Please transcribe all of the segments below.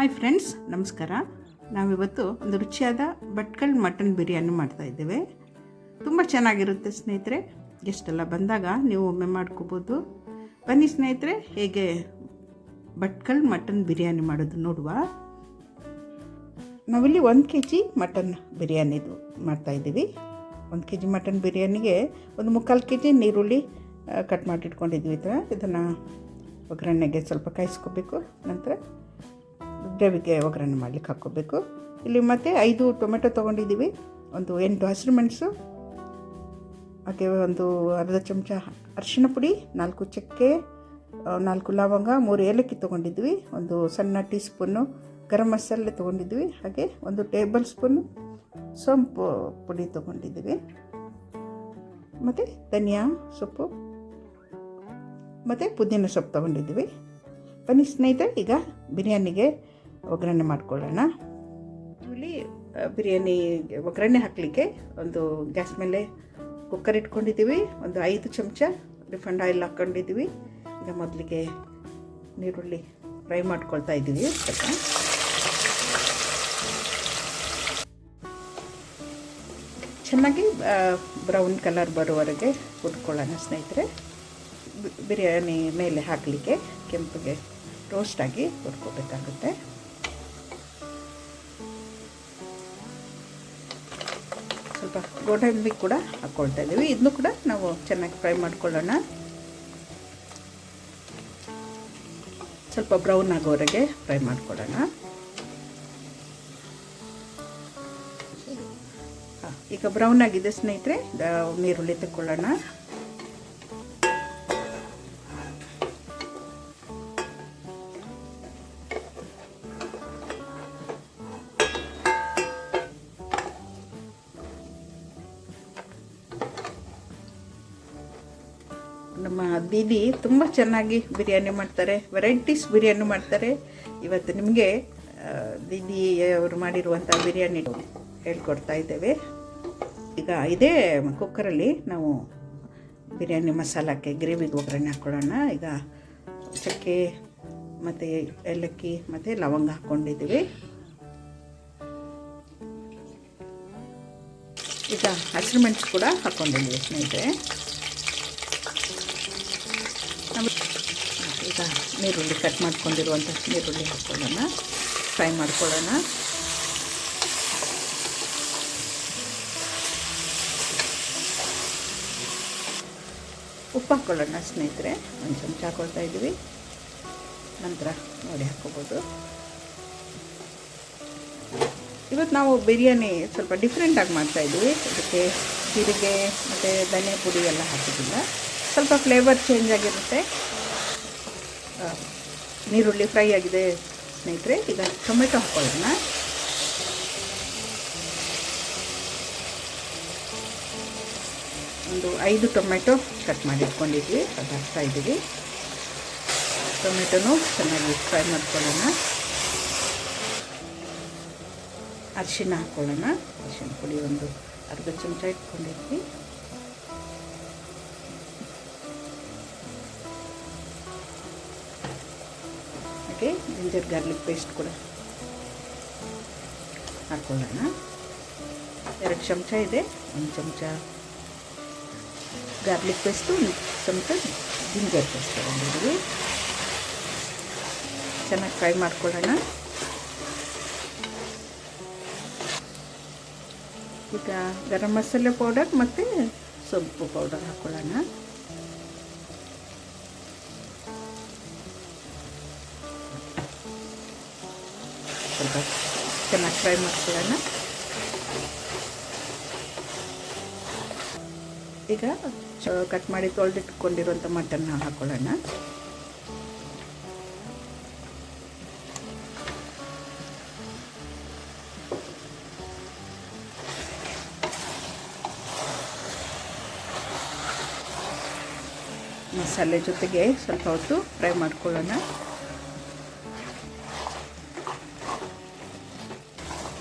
Hi friends ನಮಸ್ಕಾರ. ನಾವಿವತ್ತು ಒಂದು ರುಚಿಯಾದ ಬಟ್ಕಲ್ ಮಟನ್ ಬಿರಿಯಾನಿ ಮಾಡ್ತಾ ಇದ್ದೇವೆ. ತುಂಬ ಚೆನ್ನಾಗಿರುತ್ತೆ ಸ್ನೇಹಿತರೆ. ಗೆಸ್ಟೆಲ್ಲ ಬಂದಾಗ ನೀವು ಒಮ್ಮೆ ಮಾಡ್ಕೋಬೋದು. ಬನ್ನಿ ಸ್ನೇಹಿತರೆ, ಹೇಗೆ ಬಟ್ಕಲ್ ಮಟನ್ ಬಿರಿಯಾನಿ ಮಾಡೋದು ನೋಡುವ. ನಾವಿಲ್ಲಿ ಒಂದು ಕೆ ಜಿ ಮಟನ್ ಬಿರಿಯಾನಿದು ಮಾಡ್ತಾಯಿದ್ದೀವಿ ಒಂದು ಕೆ ಜಿ ಮಟನ್ ಬಿರಿಯಾನಿಗೆ ಒಂದು ಮುಕ್ಕಾಲು ಕೆ ಜಿ ನೀರುಳ್ಳಿ ಕಟ್ ಮಾಡಿಟ್ಕೊಂಡಿದ್ವಿ ಥರ. ಇದನ್ನು ಒಗ್ಗರಣೆಗೆ ಸ್ವಲ್ಪ ಕಾಯಿಸ್ಕೋಬೇಕು. ನಂತರ ಗ್ರೇವಿಗೆ ಒಗ್ಗರಣೆ ಮಾಡ್ಲಿಕ್ಕೆ ಹಾಕ್ಕೋಬೇಕು. ಇಲ್ಲಿ ಮತ್ತು ಐದು ಟೊಮೆಟೊ ತೊಗೊಂಡಿದ್ದೀವಿ. ಒಂದು ಎಂಟು ಹಸಿರು ಮೆಣಸು, ಹಾಗೆ ಒಂದು ಅರ್ಧ ಚಮಚ ಅರಿಶಿಣ ಪುಡಿ, ನಾಲ್ಕು ಚಕ್ಕೆ ನಾಲ್ಕು ಲವಂಗ, ಮೂರು ಏಲಕ್ಕಿ ತೊಗೊಂಡಿದ್ವಿ ಒಂದು ಸಣ್ಣ ಟೀ ಸ್ಪೂನು ಗರಂ ಮಸಾಲೆ ತೊಗೊಂಡಿದ್ವಿ ಹಾಗೆ ಒಂದು ಟೇಬಲ್ ಸ್ಪೂನು ಸೋಂಪು ಪುಡಿ ತೊಗೊಂಡಿದ್ವಿ ಮತ್ತು ಧನಿಯಾ ಸೊಪ್ಪು, ಮತ್ತು ಪುದೀನ ಸೊಪ್ಪು ತೊಗೊಂಡಿದ್ವಿ ಬನ್ನಿ ಸ್ನೇಹಿತರೆ, ಈಗ ಬಿರಿಯಾನಿಗೆ ಒಗ್ಗರಣೆ ಮಾಡ್ಕೊಳ್ಳೋಣ. ಇಲ್ಲಿ ಬಿರಿಯಾನಿ, ಒಗ್ಗರಣೆ ಹಾಕಲಿಕ್ಕೆ ಒಂದು ಗ್ಯಾಸ್ ಮೇಲೆ ಕುಕ್ಕರ್ ಇಟ್ಕೊಂಡಿದ್ದೀವಿ. ಒಂದು ಐದು ಚಮಚ ರಿಫಂಡ್ ಆಯಿಲ್ ಹಾಕ್ಕೊಂಡಿದ್ದೀವಿ. ಈಗ ಮೊದಲಿಗೆ ನೀರುಳ್ಳಿ ಫ್ರೈ ಮಾಡ್ಕೊಳ್ತಾ ಇದ್ದೀವಿ. ಸ್ವಲ್ಪ ಚೆನ್ನಾಗಿ ಬ್ರೌನ್ ಕಲರ್ ಬರುವವರೆಗೆ ಕುಟ್ಕೊಳ್ಳೋಣ ಸ್ನೇಹಿತರೆ. ಬಿರಿಯಾನಿ ಮೇಲೆ ಹಾಕಲಿಕ್ಕೆ ಕೆಂಪಿಗೆ ರೋಸ್ಟಾಗಿ ಆಗಿ ಸ್ವಲ್ಪ ಗೋಡಂಬಿ ಕೂಡ ಹಾಕ್ಕೊಳ್ತಾ ಇದ್ದೀವಿ. ಇದನ್ನು ಕೂಡ ನಾವು ಚೆನ್ನಾಗಿ ಫ್ರೈ ಮಾಡ್ಕೊಳ್ಳೋಣ. ಸ್ವಲ್ಪ ಬ್ರೌನ್ ಆಗೋವರೆಗೆ ಫ್ರೈ ಮಾಡ್ಕೊಳ್ಳೋಣ. ಈಗ ಬ್ರೌನ್ ಆಗಿದೆ ಸ್ನೇಹಿತರೆ ನೀರುಳ್ಳಿ ತಗೊಳ್ಳೋಣ ಚೆನ್ನಾಗಿ ಬಿರಿಯಾನಿ ಮಾಡ್ತಾರೆ ವೆರೈಟೀಸ್ ಬಿರಿಯಾನಿ ಮಾಡ್ತಾರೆ. ಇವತ್ತು ನಿಮಗೆ ದೀದಿ ಅವರು ಮಾಡಿರುವಂಥ ಬಿರಿಯಾನಿ ಹೇಳ್ಕೊಡ್ತಾ ಇದ್ದೇವೆ. ಈಗ ಇದೇ ಕುಕ್ಕರಲ್ಲಿ ನಾವು ಬಿರಿಯಾನಿ ಮಸಾಲಕ್ಕೆ ಗ್ರೇವಿಗೆ ಒಗ್ಗರಣೆ ಹಾಕ್ಕೊಳ್ಳೋಣ ಈಗ ಚಕ್ಕೆ ಮತ್ತು ಏಲಕ್ಕಿ ಮತ್ತು ಲವಂಗ ಹಾಕ್ಕೊಂಡಿದ್ದೀವಿ ಈಗ ಹಸಿರು ಮೆಣಸು ಕೂಡ ಹಾಕ್ಕೊಂಡಿದ್ದೀವಿ ಸ್ನೇಹಿತರೆ ಆಮೇಲೆ ಈಗ ನೀರುಳ್ಳಿ ಕಟ್ ಮಾಡ್ಕೊಂಡಿರುವಂಥ ನೀರುಳ್ಳಿ ಹಾಕ್ಕೊಳ್ಳೋಣ ಫ್ರೈ ಮಾಡ್ಕೊಳ್ಳೋಣ. ಉಪ್ಪು ಹಾಕ್ಕೊಳ್ಳೋಣ ಸ್ನೇಹಿತರೆ. ಒಂದು ಚಮಚ ಹಾಕ್ಕೊಳ್ತಾ ಇದ್ದೀವಿ. ನಂತರ ನೋಡಿ ಹಾಕ್ಕೋಬೋದು ಇವತ್ತು ನಾವು ಬಿರಿಯಾನಿ ಸ್ವಲ್ಪ ಡಿಫ್ರೆಂಟಾಗಿ ಮಾಡ್ತಾಯಿದ್ವಿ ಅದಕ್ಕೆ ಜೀರಿಗೆ ಮತ್ತು ಧನಿಯಾ ಪುಡಿ ಎಲ್ಲ ಹಾಕಿದ್ದಿಲ್ಲ ಸ್ವಲ್ಪ ಫ್ಲೇವರ್ ಚೇಂಜ್ ಆಗಿರುತ್ತೆ. ನೀರುಳ್ಳಿ ಫ್ರೈ ಆಗಿದೆ ಸ್ನೇಹಿತರೆ, ಈಗ ಟೊಮೆಟೊ ಹಾಕ್ಕೊಳ್ಳೋಣ ಒಂದು ಐದು ಟೊಮೆಟೊ ಕಟ್ ಮಾಡಿ ಇಟ್ಕೊಂಡಿದ್ವಿ ಅದು ಹಾಕ್ತಾ ಇದ್ದೀವಿ. ಟೊಮೆಟೊನು ಚೆನ್ನಾಗಿ ಫ್ರೈ ಮಾಡ್ಕೊಳ್ಳೋಣ. ಅರಿಶಿನ ಹಾಕ್ಕೊಳ್ಳೋಣ ಅರಿಶಿನ ಪುಡಿ ಒಂದು ಅರ್ಧ ಚಮಚ ಇಟ್ಕೊಂಡಿದ್ವಿ. ಹಾಗೆ ಜಿಂಜರ್ ಗಾರ್ಲಿಕ್ ಪೇಸ್ಟ್ ಕೂಡ ಹಾಕ್ಕೊಳ್ಳೋಣ ಎರಡು ಚಮಚ ಇದೆ, ಒಂದು ಚಮಚ ಗಾರ್ಲಿಕ್ ಪೇಸ್ಟು, ಒಂದು ಚಮಚ ಜಿಂಜರ್ ಪೇಸ್ಟ್ ತಗೊಂಡಿದ್ದೀವಿ. ಚೆನ್ನಾಗಿ ಫ್ರೈ ಮಾಡ್ಕೊಳ್ಳೋಣ. ಈಗ ಗರಂ ಮಸಾಲೆ ಪೌಡರ್ ಮತ್ತು ಸೊಪ್ಪು ಪೌಡರ್ ಹಾಕ್ಕೊಳ್ಳೋಣ ಸ್ವಲ್ಪ ಚೆನ್ನಾಗಿ ಫ್ರೈ ಮಾಡ್ಕೊಳ್ಳೋಣ. ಈಗ ಕಟ್ ಮಾಡಿ ತೊಳೆದಿಟ್ಕೊಂಡಿರುವಂಥ ಮಟನ್ನ ಹಾಕೊಳ್ಳೋಣ. ಮಸಾಲೆ ಜೊತೆಗೆ ಸ್ವಲ್ಪ ಹೊತ್ತು ಫ್ರೈ ಮಾಡ್ಕೊಳ್ಳೋಣ.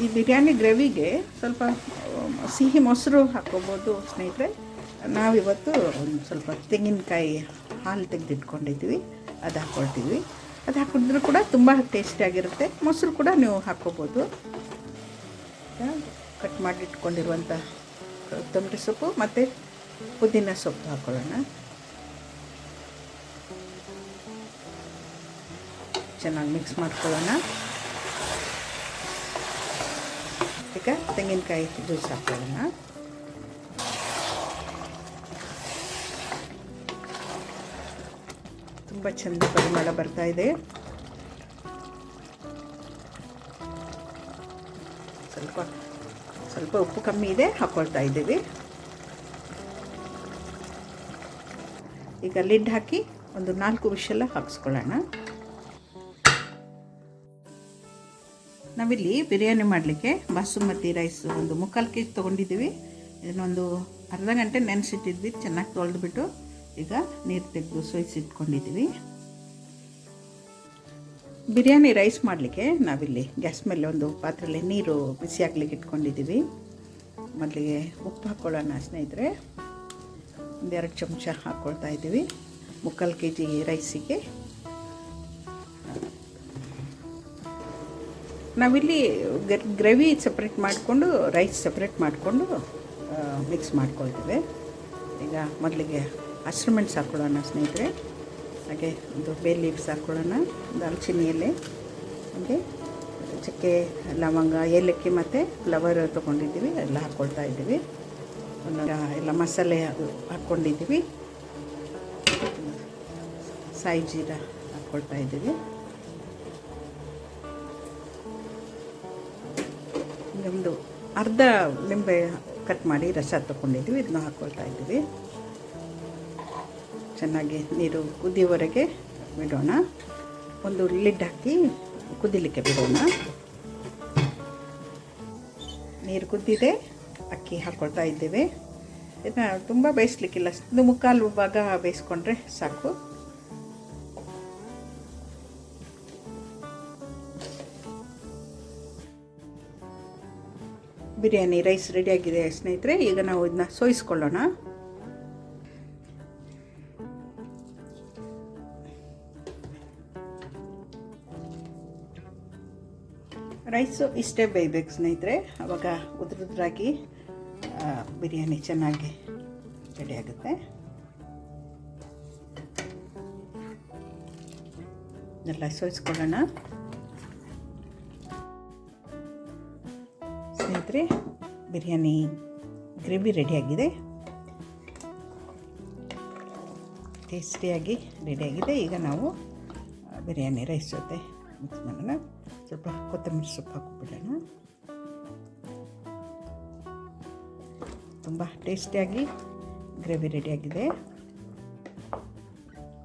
ಈ ಬಿರಿಯಾನಿ ಗ್ರೇವಿಗೆ ಸ್ವಲ್ಪ ಸಿಹಿ ಮೊಸರು ಹಾಕ್ಕೋಬೋದು ಸ್ನೇಹಿತರೆ. ನಾವಿವತ್ತು ಒಂದು ಸ್ವಲ್ಪ ತೆಂಗಿನಕಾಯಿ ಹಾಲು ತೆಗೆದಿಟ್ಕೊಂಡಿದ್ವಿ ಅದು ಹಾಕ್ಕೊಳ್ತೀವಿ ಅದು ಹಾಕಿದ್ರು ಕೂಡ ತುಂಬ ಟೇಸ್ಟಿಯಾಗಿರುತ್ತೆ. ಮೊಸರು ಕೂಡ ನೀವು ಹಾಕ್ಕೋಬೋದು. ಕಟ್ ಮಾಡಿ ಇಟ್ಕೊಂಡಿರುವಂಥ ಕೊತ್ತಂಬರಿ ಸೊಪ್ಪು ಮತ್ತು ಪುದೀನ ಸೊಪ್ಪು ಹಾಕ್ಕೊಳ್ಳೋಣ ಚೆನ್ನಾಗಿ ಮಿಕ್ಸ್ ಮಾಡ್ಕೊಳ್ಳೋಣ. ಈಗ ತೆಂಗಿನಕಾಯಿ ಜ್ಯೂಸ್ ಹಾಕ್ಕೊಳ್ಳೋಣ ತುಂಬ ಚೆಂದ ಪರಿಮಳ ಬರ್ತಾ ಇದೆ. ಸ್ವಲ್ಪ ಸ್ವಲ್ಪ ಉಪ್ಪು ಕಮ್ಮಿ ಇದೆ ಹಾಕ್ಕೊಳ್ತಾ ಇದ್ದೀವಿ. ಈಗ ಲಿಡ್ ಹಾಕಿ ಒಂದು ನಾಲ್ಕು ವಿಷಲ ಹಾಕಿಸ್ಕೊಳ್ಳೋಣ. ನಾವಿಲ್ಲಿ ಬಿರಿಯಾನಿ ಮಾಡಲಿಕ್ಕೆ ಬಾಸುಮತಿ ರೈಸ್ ಒಂದು ಮುಕ್ಕಾಲು ಕೆ ಜಿ ತೊಗೊಂಡಿದ್ದೀವಿ. ಇದನ್ನೊಂದು ಅರ್ಧ ಗಂಟೆ ನೆನೆಸಿಟ್ಟಿದ್ವಿ, ಚೆನ್ನಾಗಿ ತೊಳೆದುಬಿಟ್ಟು ಈಗ ನೀರು ತೆಗೆದು ಸೋಯಿಸಿಟ್ಕೊಂಡಿದ್ದೀವಿ. ಬಿರಿಯಾನಿ ರೈಸ್ ಮಾಡಲಿಕ್ಕೆ ನಾವಿಲ್ಲಿ ಗ್ಯಾಸ್ ಮೇಲೆ ಒಂದು ಪಾತ್ರೆಯಲ್ಲಿ ನೀರು ಬಿಸಿ ಹಾಕ್ಲಿಕ್ಕೆ ಇಟ್ಕೊಂಡಿದ್ದೀವಿ. ಮೊದಲಿಗೆ ಉಪ್ಪು ಹಾಕ್ಕೊಳ್ಳೋಣ ಸ್ನೇಹಿತರೆ. ಒಂದೆರಡು ಚಮಚ ಹಾಕ್ಕೊಳ್ತಾ ಇದ್ದೀವಿ. ಮುಕ್ಕಾಲು ಕೆ ಜಿ ರೈಸಿಗೆ ನಾವಿಲ್ಲಿ ಗ್ರೇವಿ ಸಪ್ರೇಟ್ ಮಾಡಿಕೊಂಡು ರೈಸ್ ಸಪ್ರೇಟ್ ಮಾಡಿಕೊಂಡು ಮಿಕ್ಸ್ ಮಾಡ್ಕೊಳ್ತೀವಿ. ಈಗ ಮೊದಲಿಗೆ ಹಸಿರು ಮೆಣಸು ಹಾಕ್ಕೊಳ್ಳೋಣ ಸ್ನೇಹಿತರೆ. ಹಾಗೆ ಒಂದು ಬೇ ಲೀವ್ಸ್ ಹಾಕ್ಕೊಳ್ಳೋಣ ದಾಲ್ಚಿನ್ನಿ ಎಲೆ, ಹಾಗೆ ಚಕ್ಕೆ, ಲವಂಗ, ಏಲಕ್ಕಿ ಮತ್ತು ಫ್ಲವರ್ ತೊಗೊಂಡಿದ್ದೀವಿ. ಎಲ್ಲ ಹಾಕ್ಕೊಳ್ತಾ ಇದ್ದೀವಿ. ಎಲ್ಲ ಮಸಾಲೆ ಹಾಕ್ಕೊಂಡಿದ್ದೀವಿ ಸಾಯಿ ಜೀರ ಹಾಕ್ಕೊಳ್ತಾ ಇದ್ದೀವಿ. ಅರ್ಧ ನಿಂಬೆ ಕಟ್ ಮಾಡಿ ರಸ ತಗೊಂಡಿದ್ವಿ ಇದನ್ನ ಹಾಕ್ಕೊಳ್ತಾ ಇದ್ದೀವಿ. ಚೆನ್ನಾಗಿ ನೀರು ಕುದಿಯೋವರೆಗೆ ಬಿಡೋಣ. ಒಂದು ಲಿಡ್ ಹಾಕಿ ಕುದಿಲಿಕ್ಕೆ ಬಿಡೋಣ. ನೀರು ಕುದ್ದಿದೆ, ಅಕ್ಕಿ ಹಾಕ್ಕೊಳ್ತಾ ಇದ್ದೇವೆ. ಇದನ್ನ ತುಂಬ ಬೇಯಿಸ್ಲಿಕ್ಕಿಲ್ಲ ಇನ್ನು ಮುಕ್ಕಾಲು ಭಾಗ ಬೇಯಿಸ್ಕೊಂಡ್ರೆ ಸಾಕು. ಬಿರಿಯಾನಿ ರೈಸ್ ರೆಡಿಯಾಗಿದೆ ಸ್ನೇಹಿತರೆ, ಈಗ ನಾವು ಇದನ್ನ ಸೋಯಿಸ್ಕೊಳ್ಳೋಣ. ರೈಸು ಇಷ್ಟೇ ಬೇಯಬೇಕು ಸ್ನೇಹಿತರೆ, ಅವಾಗ ಉದ್ರುದ್ರಾಗಿ ಬಿರಿಯಾನಿ ಚೆನ್ನಾಗಿ ರೆಡಿ ಆಗುತ್ತೆ. ಎಲ್ಲ ಸೋಯಿಸ್ಕೊಳ್ಳೋಣ. ಸ್ನೇಹಿತರೆ ಬಿರಿಯಾನಿ ಗ್ರೇವಿ ರೆಡಿಯಾಗಿದೆ. ಟೇಸ್ಟಿಯಾಗಿ ರೆಡಿಯಾಗಿದೆ. ಈಗ ನಾವು ಬಿರಿಯಾನಿ ರೈಸ್ ಜೊತೆ ಮಿಕ್ಸ್ ಮಾಡೋಣ. ಸ್ವಲ್ಪ ಕೊತ್ತಂಬರಿ ಸೊಪ್ಪು ಹಾಕಿಬಿಡೋಣ. ತುಂಬ ಟೇಸ್ಟಿಯಾಗಿ ಗ್ರೇವಿ ರೆಡಿಯಾಗಿದೆ.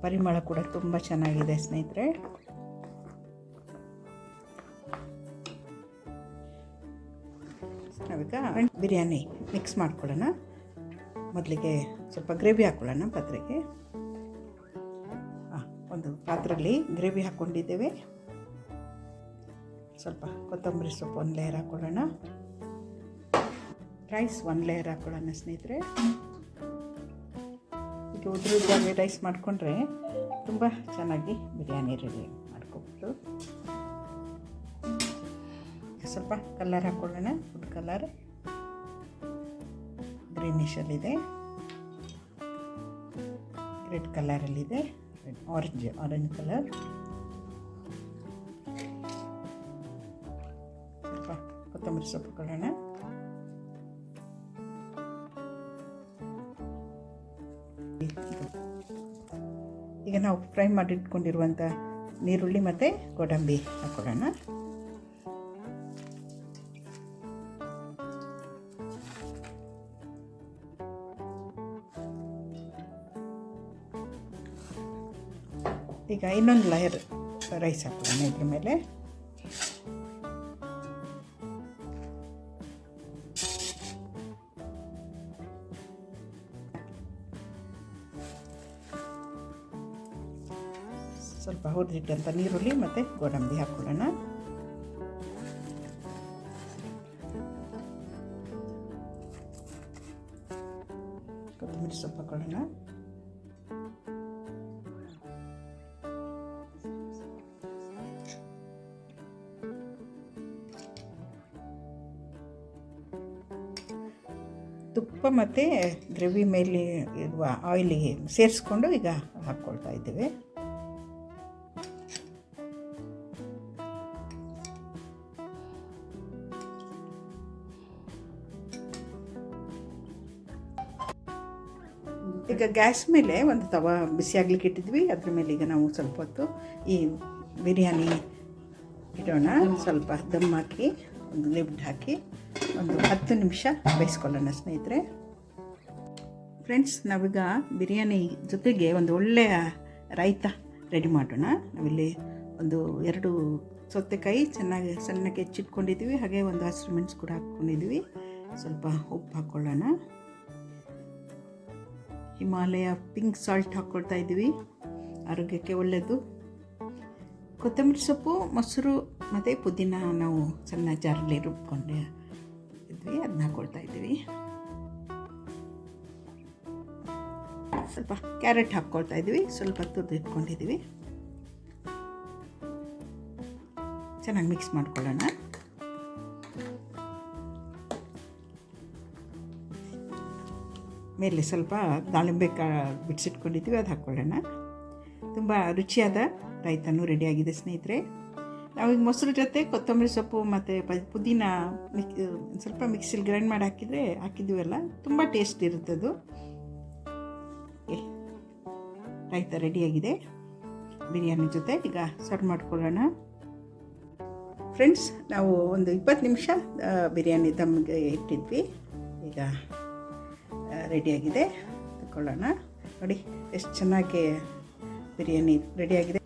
ಪರಿಮಳ ಕೂಡ ತುಂಬ ಚೆನ್ನಾಗಿದೆ ಸ್ನೇಹಿತರೆ. ನಾವೀಗ ಬಿರಿಯಾನಿ ಮಿಕ್ಸ್ ಮಾಡ್ಕೊಳ್ಳೋಣ. ಮೊದಲಿಗೆ ಸ್ವಲ್ಪ ಗ್ರೇವಿ ಹಾಕ್ಕೊಳ್ಳೋಣ ಪಾತ್ರೆಗೆ. ಹಾಂ ಒಂದು ಪಾತ್ರೆಯಲ್ಲಿ ಗ್ರೇವಿ ಹಾಕ್ಕೊಂಡಿದ್ದೇವೆ ಸ್ವಲ್ಪ ಕೊತ್ತಂಬರಿ ಸೊಪ್ಪು ಒಂದು ಲೇಯರ್ ಹಾಕ್ಕೊಳ್ಳೋಣ ರೈಸ್ ಒಂದು ಲೇಯರ್ ಹಾಕ್ಕೊಳ್ಳೋಣ ಸ್ನೇಹಿತರೆ. ಈಗ ಉದ್ರುದ್ದಾಗಿ ರೈಸ್ ಮಾಡಿಕೊಂಡ್ರೆ ತುಂಬ ಚೆನ್ನಾಗಿ ಬಿರಿಯಾನಿ ರೆಡಿ ಮಾಡ್ಕೊಬೋದು. ಸ್ವಲ್ಪ ಕಲರ್ ಹಾಕ್ಕೊಳ್ಳೋಣ ಫುಡ್ ಕಲರ್ ಗ್ರೀನಿಶಲ್ಲಿದೆ ರೆಡ್ ಕಲರಲ್ಲಿದೆ ಆರೆಂಜ್ ಆರೆಂಜ್ ಕಲರ್ ಸ್ವಲ್ಪ ಕೊತ್ತಂಬರಿ ಸೊಪ್ಪು ಕೊಡೋಣ ಈಗ ನಾವು ಫ್ರೈ ಮಾಡಿಟ್ಕೊಂಡಿರುವಂಥ ನೀರುಳ್ಳಿ ಮತ್ತು ಗೋಡಂಬಿ ಹಾಕ್ಕೊಳ್ಳೋಣ ಈಗ ಇನ್ನೊಂದು ಲೇಯರ್ ರೈಸ್ ಹಾಕೋಣ ಇದ್ರ ಮೇಲೆ. ಸ್ವಲ್ಪ ಹುರಿದಿಟ್ಟಂಥ ನೀರುಳ್ಳಿ ಮತ್ತು ಗೋಡಂಬಿ ಹಾಕ್ಕೊಳ್ಳೋಣ. ತುಪ್ಪ ಮತ್ತು ದ್ರವಿ ಮೇಲೆ ಇರುವ ಆಯಿಲಿಗೆ ಸೇರಿಸ್ಕೊಂಡು ಈಗ ಹಾಕ್ಕೊಳ್ತಾ ಇದ್ದೇವೆ. ಈಗ ಗ್ಯಾಸ್ ಮೇಲೆ ಒಂದು ತವ ಬಿಸಿ ಆಗ್ಲಿಕ್ಕೆ ಇಟ್ಟಿದ್ವಿ. ಅದ್ರ ಮೇಲೆ ಈಗ ನಾವು ಸ್ವಲ್ಪ ಹೊತ್ತು ಈ ಬಿರಿಯಾನಿ ಇಡೋಣ. ಸ್ವಲ್ಪ ದಮ್ ಹಾಕಿ, ಒಂದು ಲಿಡ್ ಹಾಕಿ. ಒಂದು ಹತ್ತು ನಿಮಿಷ ಬೇಯಿಸ್ಕೊಳ್ಳೋಣ ಸ್ನೇಹಿತರೆ. ಫ್ರೆಂಡ್ಸ್, ನಾವೀಗ ಬಿರಿಯಾನಿ ಜೊತೆಗೆ ಒಂದು ಒಳ್ಳೆಯ ರೈತ ರೆಡಿ ಮಾಡೋಣ. ನಾವಿಲ್ಲಿ ಒಂದು ಎರಡು ಸೌತೆಕಾಯಿ ಚೆನ್ನಾಗಿ ಸಣ್ಣಕ್ಕೆ ಹೆಚ್ಚಿಟ್ಕೊಂಡಿದ್ದೀವಿ, ಹಾಗೆ ಒಂದು ಹಸಿರು ಮೆಣಸು ಕೂಡ ಹಾಕ್ಕೊಂಡಿದ್ದೀವಿ. ಸ್ವಲ್ಪ ಉಪ್ಪು ಹಾಕ್ಕೊಳ್ಳೋಣ ಹಿಮಾಲಯ ಪಿಂಕ್ ಸಾಲ್ಟ್ ಹಾಕ್ಕೊಳ್ತಾ ಇದ್ದೀವಿ. ಆರೋಗ್ಯಕ್ಕೆ ಒಳ್ಳೆಯದು ಕೊತ್ತಂಬರಿ ಸೊಪ್ಪು, ಮೊಸರು ಮತ್ತು ಪುದೀನ ನಾವು ಸಣ್ಣ ಜಾರಲ್ಲಿ ರುಬ್ಕೊಂಡು ಇದ್ವಿ ಅದನ್ನ ಹಾಕೊಳ್ತಾ ಇದ್ದೀವಿ. ಸ್ವಲ್ಪ ಕ್ಯಾರೆಟ್ ಹಾಕ್ಕೊಳ್ತಾ ಇದ್ದೀವಿ, ಸ್ವಲ್ಪ ತುರ್ದು ಇಟ್ಕೊಂಡಿದ್ದೀವಿ. ಚೆನ್ನಾಗಿ ಮಿಕ್ಸ್ ಮಾಡ್ಕೊಳ್ಳೋಣ. ಮೇಲೆ ಸ್ವಲ್ಪ ದಾಳಿಂಬೆ ಕಾ, ಬಿಡಿಸಿಟ್ಕೊಂಡಿದ್ದೀವಿ, ಅದು ಹಾಕ್ಕೊಳ್ಳೋಣ ತುಂಬ ರುಚಿಯಾದ ರೈತನೂ ರೆಡಿಯಾಗಿದೆ ಸ್ನೇಹಿತರೆ. ನಾವೀಗ ಮೊಸರು ಜೊತೆ ಕೊತ್ತಂಬರಿ ಸೊಪ್ಪು ಮತ್ತು ಪುದೀನ ಮಿಕ್ ಸ್ವಲ್ಪ ಮಿಕ್ಸಿಲಿ ಗ್ರೈಂಡ್ ಮಾಡಿ ಹಾಕಿದರೆ ಹಾಕಿದ್ವಲ್ಲ ತುಂಬ ಟೇಸ್ಟ್ ಇರುತ್ತದು ರೈತ ರೆಡಿಯಾಗಿದೆ ಬಿರಿಯಾನಿ ಜೊತೆ ಈಗ ಸರ್ವ್ ಮಾಡ್ಕೊಳ್ಳೋಣ. ಫ್ರೆಂಡ್ಸ್ ನಾವು ಒಂದು ಇಪ್ಪತ್ತು ನಿಮಿಷ ಬಿರಿಯಾನಿ ದಮ್ಗೆ ಇಟ್ಟಿದ್ವಿ. ಈಗ ರೆಡಿಯಾಗಿದೆ ತಗೊಳ್ಳೋಣ ನೋಡಿ, ಎಷ್ಟು ಚೆನ್ನಾಗಿ ಬಿರಿಯಾನಿ ರೆಡಿಯಾಗಿದೆ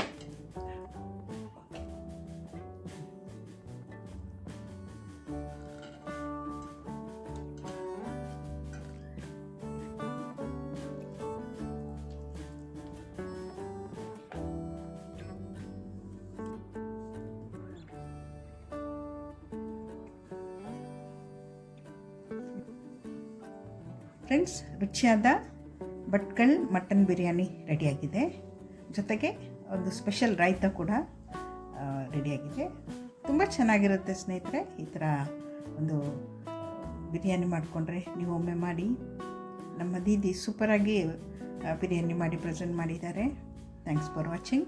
ಫ್ರೆಂಡ್ಸ್ ರುಚಿಯಾದ ಭಟ್ಕಳ್ ಮಟನ್ ಬಿರಿಯಾನಿ ರೆಡಿಯಾಗಿದೆ. ಜೊತೆಗೆ ಒಂದು ಸ್ಪೆಷಲ್ ರಾಯ್ತ ಕೂಡ ರೆಡಿಯಾಗಿದೆ. ತುಂಬ ಚೆನ್ನಾಗಿರುತ್ತೆ ಸ್ನೇಹಿತರೆ, ಈ ಥರ ಒಂದು ಬಿರಿಯಾನಿ ಮಾಡಿಕೊಂಡ್ರೆ ನೀವು ಒಮ್ಮೆ ಮಾಡಿ. ನಮ್ಮ ದೀದಿ ಸೂಪರಾಗಿ ಬಿರಿಯಾನಿ ಮಾಡಿ, ಪ್ರೆಸೆಂಟ್ ಮಾಡಿದ್ದಾರೆ. Thanks for watching